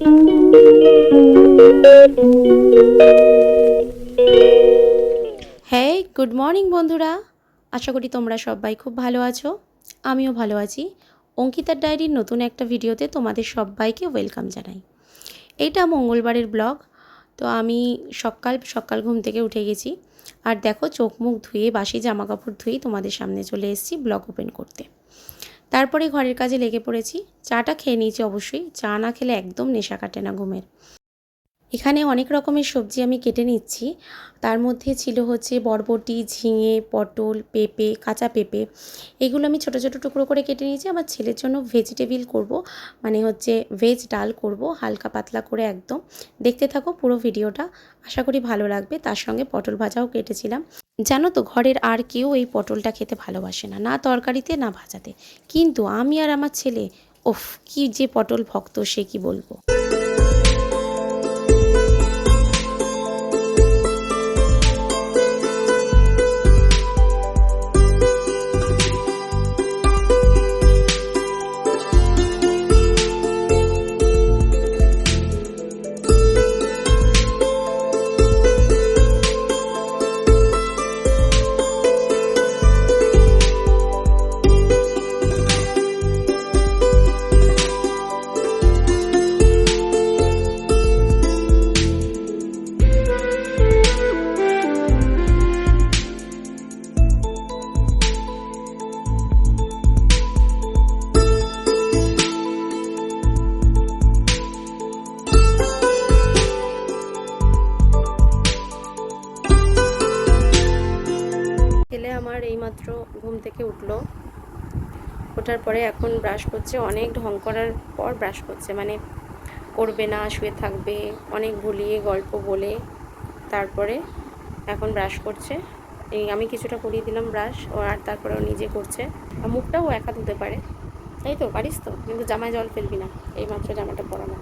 হ্যাঁ good morning বন্ধুরা। আশা করি তোমরা সবাই খুব ভালো আছো। আমিও ভালো আছি। অঙ্কিতার ডায়েরির নতুন একটা ভিডিওতে তোমাদের সবাইকে ওয়েলকাম জানাই। এটা মঙ্গলবারের ব্লগ। তো আমি সকাল সকাল ঘুম থেকে উঠে গেছি। আর দেখো, চোখ মুখ ধুয়ে বাসি জামা কাপড় ধুয়েই তোমাদের সামনে চলে এসেছি ব্লগ ওপেন করতে। তারপরে ঘরের কাজে লেগে পড়েছি। চাটা খেয়ে নিয়েছি অবশ্যই। চা না খেলে একদম নেশা কাটে না ঘুমের। এখানে অনেক রকমের সবজি আমি কেটে নিচ্ছি। তার মধ্যে ছিল হচ্ছে বরবটি, ঝিঙে, পটল, পেঁপে, কাঁচা পেঁপে। এগুলো আমি ছোটো ছোটো টুকরো করে কেটে নিয়েছি। আমার ছেলের জন্য ভেজিটেবিল করব মানে হচ্ছে ভেজ ডাল করব, হালকা পাতলা করে একদম। দেখতে থাকো পুরো ভিডিওটা, আশা করি ভালো লাগবে। তার সঙ্গে পটল ভাজাও কেটেছিলাম। জানো তো ঘরের আর কেউ এই পটলটা খেতে ভালোবাসে না না তরকারিতে, না ভাজাতে। কিন্তু আমি আর আমার ছেলে, ওফ, কি যে পটল ভক্ত সে কি বলব? ঘুম থেকে উঠল। ওঠার পরে এখন ব্রাশ করছে, অনেক ঢং করার পর ব্রাশ করছে মানে করবে না, শুয়ে থাকবে, অনেক ভুলিয়ে গল্প বলে। তারপরে এখন ব্রাশ করছে। এই আমি কিছুটা করিয়ে দিলাম ব্রাশ ও আর তারপরে ও নিজে করছে। আর মুখটাও একা ধুতে পারে। তাই তো, পারিস তো? কিন্তু জামায় জল ফেলবি না। এইমাত্র জামাটা পরানো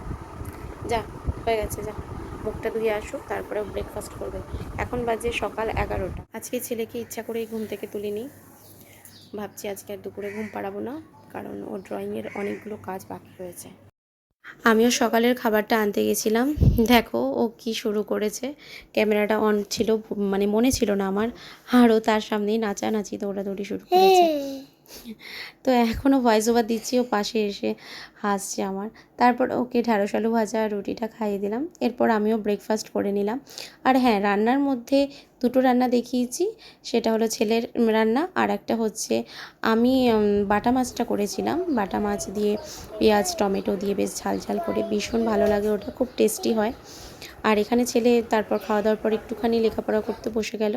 যা, হয়ে গেছে, যা। মুখটা ধুয়ে আসুক, তারপরে ব্রেকফাস্ট করবে। এখন বাজে সকাল এগারোটা। আজকে ছেলেকে ইচ্ছা করেই ঘুম থেকে তুলিনি। ভাবছি আজকে আর দুপুরে ঘুম পাড়াবো না, কারণ ও ড্রয়িংয়ের অনেকগুলো কাজ বাকি রয়েছে। আমিও সকালের খাবারটা আনতে গেছিলাম। দেখো, ও কি শুরু করেছে। ক্যামেরাটা অন ছিল মানে মনে ছিল না আমার। আরও তার সামনেই নাচানাচি, দৌড়াদৌড়ি শুরু করেছে। তো এখনও ভয়েস ওভার দিচ্ছি, ও পাশে এসে হাসছে আমার। তারপর ওকে ঢ্যাঁড়স আলু ভাজা রুটিটা খাইয়ে দিলাম। এরপর আমিও ব্রেকফাস্ট করে নিলাম। আর হ্যাঁ রান্নার মধ্যে দুটো রান্না দেখিয়েছি। সেটা হলো ছেলের রান্না আর একটা হচ্ছে আমি বাটা মাছটা করেছিলাম। বাটা মাছ দিয়ে পেঁয়াজ, টমেটো দিয়ে বেশ ঝাল ঝাল করে ভীষণ ভালো লাগে, ওটা খুব টেস্টি হয়। আর এখানে ছেলে তারপর খাওয়া দাওয়ার পর একটুখানি লেখাপড়া করতে বসে গেল।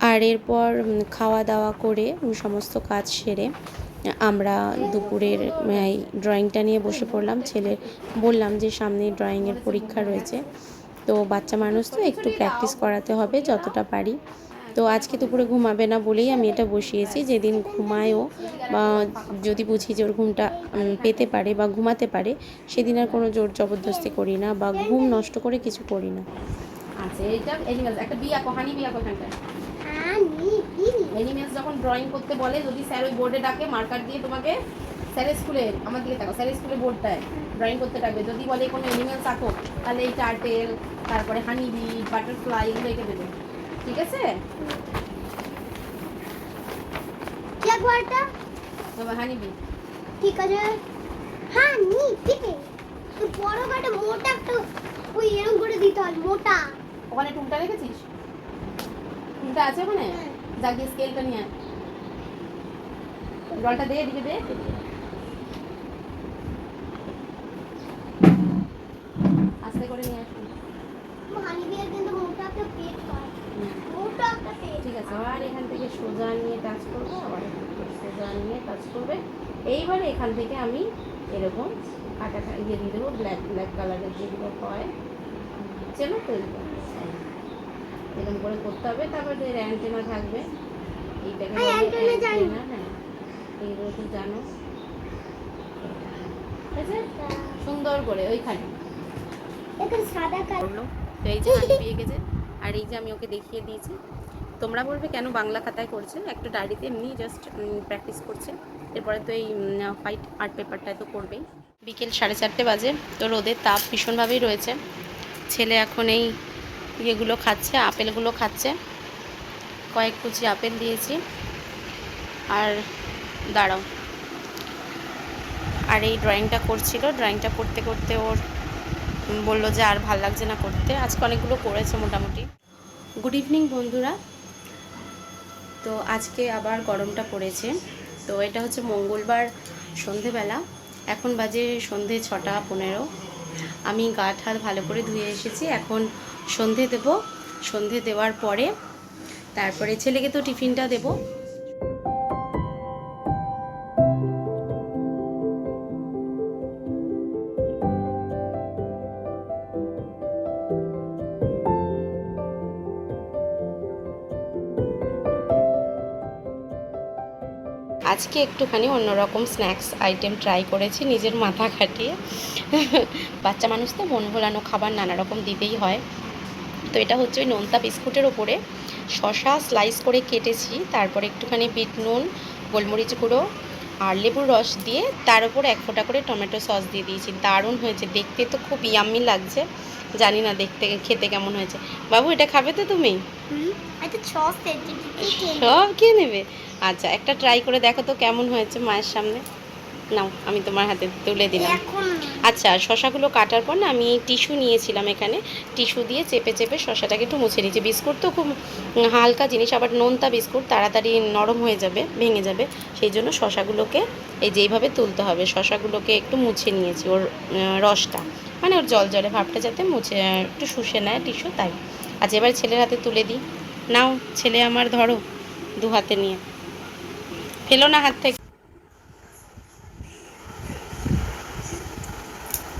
আর এরপর খাওয়া দাওয়া করে সমস্ত কাজ সেরে, আমরা দুপুরের ড্রয়িংটা নিয়ে বসে পড়লাম। ছেলের বললাম যে, সামনে ড্রয়িংয়ের পরীক্ষা রয়েছে। তো বাচ্চা মানুষ তো, একটু প্র্যাকটিস করাতে হবে যতটা পারি। তো আজকে দুপুরে ঘুমাবে না বলেই আমি এটা বসিয়েছি। যেদিন ঘুমায়ও, বা যদি বুঝি যে, ওর ঘুমটা পেতে পারে বা ঘুমাতে পারে, সেদিন আর কোনো জোর জবরদস্তি করি না বা ঘুম নষ্ট করে কিছু করি না। আছে এইটা এনিমেলস একটা বিয়া কো হানি বিয়া কো এখানটা এনিমেলস যখন ড্রয়িং করতে বলে যদি স্যার ওই বোর্ডে ডাকে মার্কার দিয়ে তোমাকে স্যারের স্কুলে আমার দিকে তাকাও স্যারের স্কুলে বোর্ডটায় ড্রয়িং করতে ডাকবে। যদি বলে কোনো এনিমেলস আঁকো তাহলে এই টার্টেল তারপরে হানি বি বাটারফ্লাই এগুলো এঁকে দেবে। ঠিক আছে? কি একবারটা তবে হানি বি ঠিক আছে হ্যাঁ নি ঠিক বড় মোটা একটা ওই এরকম করে দিতে হয় মোটা। ওখানে টুলটা রেখেছিস? টুলটা আছে ওখানে? যা গিয়ে স্কেলটা নিয়ে জলটা দে এদিকে দে। আস্তে করে নিয়ে আসুন হয়। ঠিক আছে আবার এখান থেকে সোজা নিয়ে টাচ করব আবার সোজা নিয়ে টাচ করবে। এইবারে এখান থেকে আমি এরকম কাটা ইয়ে দিয়ে দেবো ব্ল্যাক ব্ল্যাক কালারের যেগুলো হয়। চেনো তো এগুলো? এরকম করে করতে হবে তারপরে এর অ্যান্টেনা থাকবে এইটাকে হ্যাঁ এইগুলো তো জানো। ঠিক আছে? সুন্দর করে ওইখানে। সাদা তো এই যে পেয়ে গেছে আর এই যে আমি ওকে দেখিয়ে দিয়েছি। তোমরা বলবে কেন বাংলা খাতায় করছে? একটা ডায়েরিতে এমনি জাস্ট প্র্যাকটিস করছে। এরপরে তো এই হোয়াইট আর্ট পেপারটায় তো করবেই। বিকেল সাড়ে চারটে বাজে তো রোদের তাপ ভীষণভাবেই রয়েছে। ছেলে এখন এই ইয়েগুলো খাচ্ছে, আপেলগুলো খাচ্ছে। কয়েক কুচি আপেল দিয়েছি। আর দাঁড়াও। আর এই ড্রয়িংটা করছিল। ড্রয়িংটা করতে করতে ওর বলল যে আর ভালো লাগছে না করতে। আজকে অনেকগুলো করেছে মোটামুটি। গুড ইভিনিং বন্ধুরা। তো আজকে আবার গরমটা পড়েছে। তো এটা হচ্ছে মঙ্গলবার সন্ধেবেলা। এখন বাজে সন্ধে ছটা পনেরো। আমি গা হাত ভালো করে ধুয়ে এসেছি, এখন সন্ধে দেব। সন্ধে দেওয়ার পরে তারপরে ছেলেকে তো টিফিনটা দেবো। আজকে একটুখানি অন্যরকম স্ন্যাক্স আইটেম ট্রাই করেছি, নিজের মাথা খাটিয়ে। বাচ্চা মানুষ তো মন ভোলানো খাবার নানা রকম দিতেই হয়। তো এটা হচ্ছে ওই নোনতা বিস্কুটের ওপরে। শশা স্লাইস করে কেটেছি, তারপরে একটুখানি বিট নুন, গোলমরিচ গুঁড়ো আর লেবুর রস দিয়ে তার উপর এক ফোঁটা করে টমেটো সস দিয়ে দিয়েছি। দারুণ হয়েছে, দেখতে তো খুব ইয়াম্মি লাগছে। জানি না দেখতে, খেতে কেমন হয়েছে। বাবু, এটা খাবে তো তুমি? সব খেয়ে নেবে। আচ্ছা একটা ট্রাই করে দেখো তো কেমন হয়েছে মায়ের সামনে। নাও আমি তোমার হাতে তুলে দিলাম। আচ্ছা শশাগুলো কাটার পর না আমি টিস্যু নিয়েছিলাম এখানে। টিস্যু দিয়ে চেপে চেপে শশাটাকে একটু মুছে নিয়েছি। বিস্কুট তো খুব হালকা জিনিস আবার নোনতা বিস্কুট তাড়াতাড়ি নরম হয়ে যাবে ভেঙে যাবে। সেই জন্য শশাগুলোকে এই যেইভাবে তুলতে হবে। শশাগুলোকে একটু মুছে নিয়েছি ওর রসটা। মানে ওর জল জলে ভাবটা যাতে মুছে একটু শুষে নেয় টিস্যু তাই। আচ্ছা এবার ছেলের হাতে তুলে দিই। নাও ছেলে আমার ধরো দু হাতে নিয়ে। ফেলো না হাত থেকে।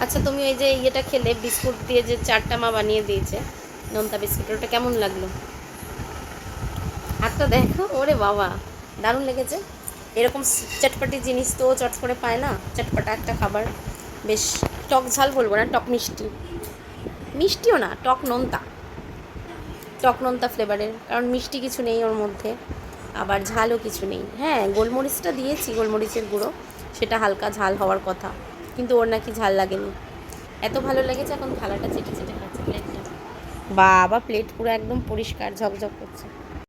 আচ্ছা তুমি ওই যে ইয়েটা খেলে, বিস্কুট দিয়ে যে চারটা মা বানিয়ে দিয়েছে, নোনতা বিস্কুট ওটা কেমন লাগল? হাতটা দেখো, ওরে বাবা, দারুণ লেগেছে। এরকম চটপটি জিনিস তো চট করে পায় না, চটপটা একটা খাবার। বেশ, টক ঝাল বলব না, টক মিষ্টি। মিষ্টিও না, টক নোনতা। টক নোনতা ফ্লেভারের কারণ মিষ্টি কিছু নেই ওর মধ্যে, আবার ঝালও কিছু নেই। হ্যাঁ গোলমরিচটা দিয়েছি, গোলমরিচের গুঁড়ো, সেটা হালকা ঝাল হওয়ার কথা, কিন্তু ওর নাকি ঝাল লাগেনি। এত ভালো লেগেছে, এখন থালাটা চেটে চেটে খাচ্ছে প্লেটটা বাবা প্লেট পুরো একদম পরিষ্কার, ঝকঝক করছে।